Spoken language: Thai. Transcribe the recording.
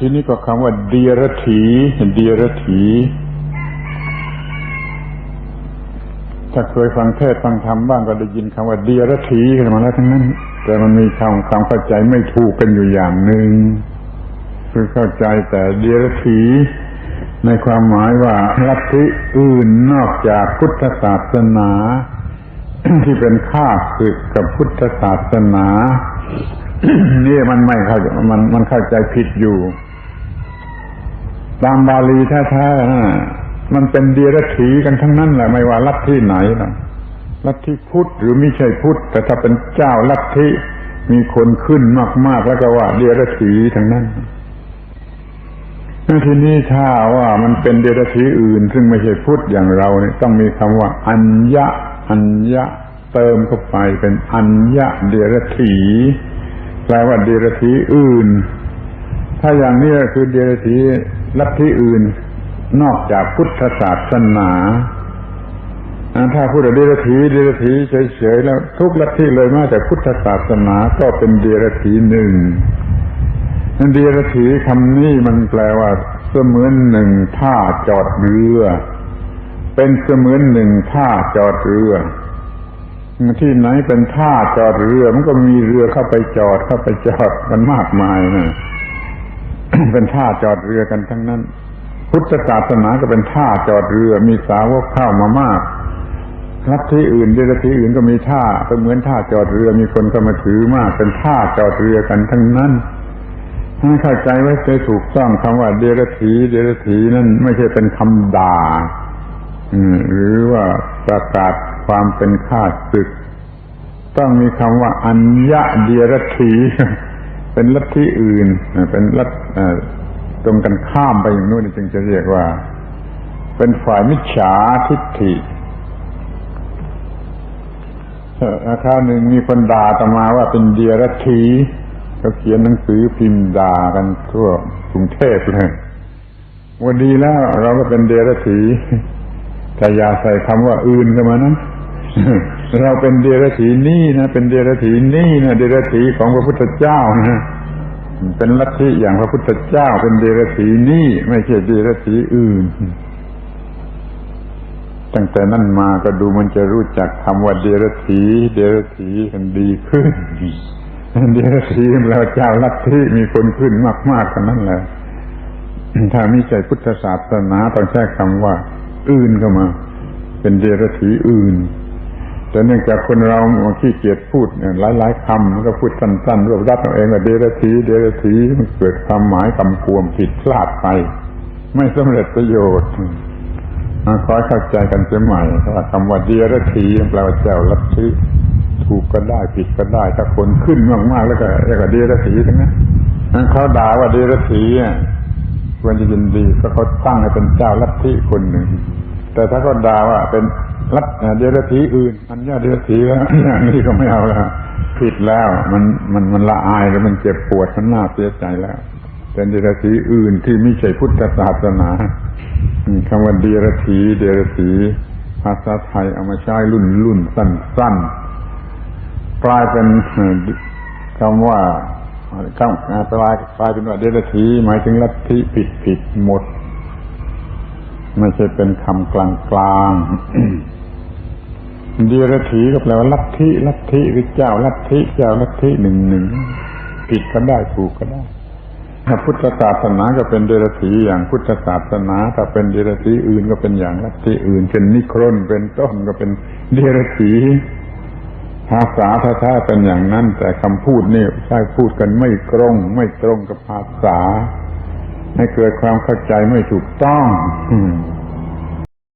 ทีนี้ก็คำว่าเดียรถีเดียรถีถ้าเคยฟังเทศน์ฟังธรรมบ้างก็ได้ยินคำว่าเดียรถีขึ้นมาแล้วทั้งนั้น แต่มันมีคำความเข้าใจไม่ถูกกันอยู่อย่างหนึ่งคือเข้าใจแต่เดียรถีในความหมายว่าลัทธิอื่นนอกจากพุทธศาสนา ที่เป็นข้าศึกกับพุทธศาสนา นี่มันไม่เข้ามันมันเข้าใจผิดอยู่ ตามบาลีแท้ๆนะมันเป็นเดียรถีกันทั้งนั้นแหละไม่ว่าลัทธิไหนนะลัทธิพุทธหรือไม่ใช่พุทธแต่ถ้าเป็นเจ้าลัทธิมีคนขึ้นมาก ๆ แล้วก็ว่าเดียรถีทั้งนั้นทีนี้ถ้าว่ามันเป็นเดรัจฉีอื่น ซึ่งไม่ใช่พุทธอย่างเราเนี่ยต้องมีคำว่า อัญญะ อัญญะ เติมเข้าไปเป็นอัญญะเดรัจฉี แปลว่าเดรัจฉีอื่น ถ้าอย่างนี้คือเดรัจฉีลัทธิอื่น นอกจากพุทธศาสนาถ้าพูดเดรัจฉีเดรัจฉีเฉยๆแล้ว ทุกลัทธิเลยม้แต่พุทธศาสนาก็เป็นเดรัจฉีหนึ่งนั่นเดียรถีคำนี้มันแปลว่า เสมือนหนึ่งท่าจอดเรือ เป็นเสมือนหนึ่งท่าจอดเรือ ที่ไหนเป็นท่าจอดเรือ มันก็มีเรือเข้าไปจอดเข้าไปจอดกันมากมายนะเป็นท่าจอดเรือกันทั้งนั้น พุทธศาสนาก็เป็นท่าจอดเรือ มีสาวกเข้ามามากลัทธิอื่นเดรัจฉีอื่นก็มีท่าก็เหมือนท่าจอดเรือมีคนเข้ามาถือมาก เป็นท่าจอดเรือกันทั้งนั้นให้เข้าใจไว้จะถูกต้องคำว่า เดรัจฉีเดรัจฉีนั่นไม่ใช่เป็นคำด่าหรือว่าประกาศ ความเป็นข้าศึก ต้องมีคำว่าอัญญะเดรัจฉีเป็นลัทธิอื่น เป็นลัทตรงกันข้ามไปอย่างนู้นจึงจะเรียกว่า เป็นฝ่ายมิจฉาทิฏฐิอาคราวหนึ่งมีคนด่าต่อมาว่าเป็นเดียรัตีเขาเขียนหนังสือพิมพ์ด่ากันทั่วกรุงเทพเลยวันดีแล้วเราก็เป็นเดรัจฉีแต่อย่าใส่คำว่าอื่นกันมานะ เราเป็นเดรัจฉีนี่นะเป็นเดรัจฉีนี่นะเดรัจฉีของพระพุทธเจ้านะเป็นลัทธิอย่างพระพุทธเจ้า เป็นเดรัจฉีนี่ไม่ใช่เดรัจฉีอื่น ตั้งแต่นั้นมาก็ดูมันจะรู้จักคำว่าเดรัจฉีเดรัจฉีกันดีขึ้นเดรัจฉีแล้วเจ้าลัทธิมีคนขึ้นมากๆกันนั่นแหละถ้าม่ใช่พุทธศาสนาต้องใช้คำว่า อื่นเข้ามา เป็นเดรัจฉีอื่น แต่เนื่องจากคนเราขี้เกียจพูดหลายๆคำมันก็พูดสั้นๆรวบรัดเอาเองว่าเดรัจฉีเดรัจฉีมันเกิดความหมายกำกวมผิดพลาดไปไม่สำเร็จประโยชน์ขอเข้าใจกันเสียใหม่ว่าคำว่าเดรัจฉีแปลว่าเจ้าลัทธิถูกก็ได้ผิดก็ได้ ถ้าคนขึ้นมากๆแล้วก็เรียกว่าเดรัจฉีทั้งนั้นเขาด่าว่าเดรัจฉีควรจะยินดีก็เขาตั้งให้เป็นเจ้าลัทธิคนหนึ่ง แต่ถ้าเขาด่าว่าเป็นลัทเดรัจฉีอื่นอันนี้เดรัจฉีแล้วอย่างนี้ก็ไม่เอาแล้วผิดแล้วมันมันมันละอายแล้วมันเจ็บปวดมันน่าเสียใจแล้ว เป็นเดรัจฉีอื่นที่ไม่ใช่พุทธศาสนาคำว่าเดรัจฉีเดรัจฉีภาษาไทยเอามาใช้รุ่นรุ่นสั้นๆกลายเป็นคำว่าคำกลายกลายเป็นว่าเดรัจฉีหมายถึงลัทธิผิดผิดหมด ไม่ใช่เป็นคำกลางกลางเดียรถีก็แปลว่าลัทธิลัทธิหรือเจ้าลัทธิเจ้าลัทธิหนึ่งหนึ่งผิดก็ได้ถูกก็ได้ถ้าพุทธศาสนาก็เป็นเดรัจฉีอย่างพุทธศาสนา ถ้าเป็นเดรัจฉีอื่นก็เป็นอย่างลัทธิอื่นเช่นนิครนเป็นต้นก็เป็นเดรัจฉีภาษาแท้ๆเป็นอย่างนั้น แต่คำพูดนี่ใช่พูดกันไม่ตรง ไม่ตรงกับภาษา ให้เกิดความเข้าใจไม่ถูกต้อง